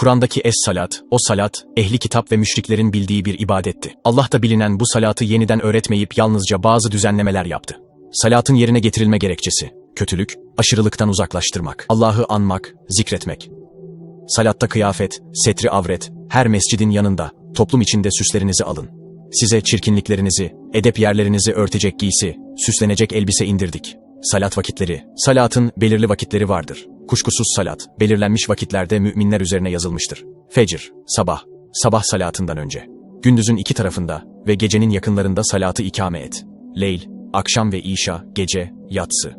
Kur'an'daki es-salat, o salat, ehli kitap ve müşriklerin bildiği bir ibadetti. Allah da bilinen bu salatı yeniden öğretmeyip yalnızca bazı düzenlemeler yaptı. Salatın yerine getirilme gerekçesi, kötülük, aşırılıktan uzaklaştırmak, Allah'ı anmak, zikretmek. Salatta kıyafet, setri avret, her mescidin yanında, toplum içinde süslerinizi alın. Size çirkinliklerinizi, edep yerlerinizi örtecek giysi, süslenecek elbise indirdik. Salat vakitleri, salatın belirli vakitleri vardır. Kuşkusuz salat, belirlenmiş vakitlerde müminler üzerine yazılmıştır. Fecr, sabah, sabah salatından önce. Gündüzün iki tarafında ve gecenin yakınlarında salatı ikame et. Leyl, akşam ve işa, gece, yatsı.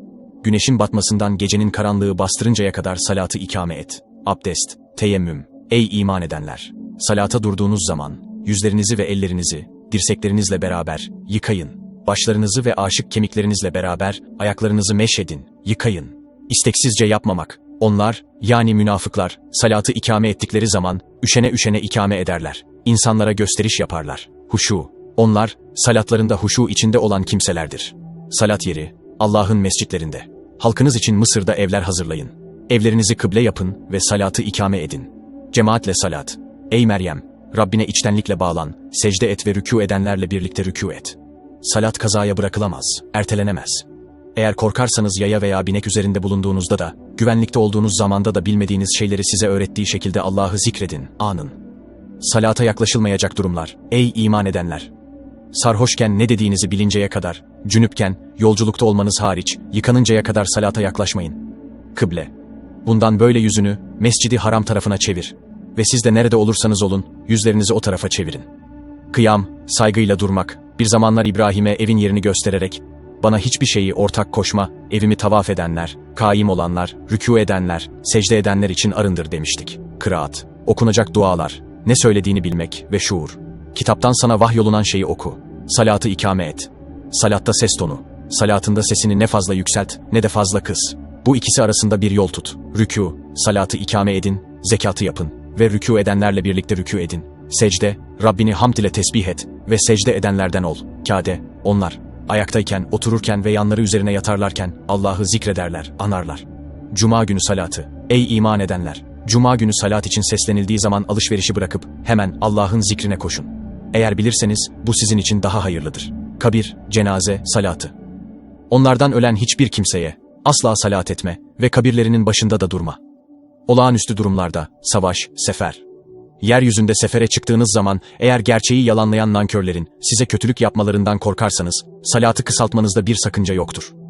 Güneşin batmasından gecenin karanlığı bastırıncaya kadar salatı ikame et. Abdest, teyemmüm. Ey iman edenler! Salata durduğunuz zaman, yüzlerinizi ve ellerinizi, dirseklerinizle beraber, yıkayın. Başlarınızı ve aşık kemiklerinizle beraber, ayaklarınızı meşedin, yıkayın. İsteksizce yapmamak. Onlar, yani münafıklar, salatı ikame ettikleri zaman, üşene üşene ikame ederler. İnsanlara gösteriş yaparlar. Huşu. Onlar, salatlarında huşu içinde olan kimselerdir. Salat yeri, Allah'ın mescitlerinde. Halkınız için Mısır'da evler hazırlayın. Evlerinizi kıble yapın ve salatı ikame edin. Cemaatle salat. Ey Meryem, Rabbine içtenlikle bağlan, secde et ve rükû edenlerle birlikte rükû et. Salat kazaya bırakılamaz, ertelenemez. Eğer korkarsanız yaya veya binek üzerinde bulunduğunuzda da, güvenlikte olduğunuz zamanda da bilmediğiniz şeyleri size öğrettiği şekilde Allah'ı zikredin, anın. Salata yaklaşılmayacak durumlar, ey iman edenler! Sarhoşken ne dediğinizi bilinceye kadar, cünüpken, yolculukta olmanız hariç, yıkanıncaya kadar salata yaklaşmayın. Kıble. Bundan böyle yüzünü, mescidi haram tarafına çevir. Ve siz de nerede olursanız olun, yüzlerinizi o tarafa çevirin. Kıyam, saygıyla durmak, bir zamanlar İbrahim'e evin yerini göstererek, bana hiçbir şeyi ortak koşma, evimi tavaf edenler, kaim olanlar, rükû edenler, secde edenler için arındır demiştik. Kıraat, okunacak dualar, ne söylediğini bilmek ve şuur. Kitaptan sana vahyolunan şeyi oku. Salatı ikame et. Salatta ses tonu. Salatında sesini ne fazla yükselt ne de fazla kıs. Bu ikisi arasında bir yol tut. Rükû, salatı ikame edin, zekatı yapın ve rükû edenlerle birlikte rükû edin. Secde, Rabbini hamd ile tesbih et ve secde edenlerden ol. Kade, onlar, ayaktayken, otururken ve yanları üzerine yatarlarken Allah'ı zikrederler, anarlar. Cuma günü salatı. Ey iman edenler! Cuma günü salat için seslenildiği zaman alışverişi bırakıp hemen Allah'ın zikrine koşun. Eğer bilirseniz bu sizin için daha hayırlıdır. Kabir, cenaze, salatı. Onlardan ölen hiçbir kimseye asla salat etme ve kabirlerinin başında da durma. Olağanüstü durumlarda, savaş, sefer. Yeryüzünde sefere çıktığınız zaman eğer gerçeği yalanlayan nankörlerin size kötülük yapmalarından korkarsanız, salatı kısaltmanızda bir sakınca yoktur.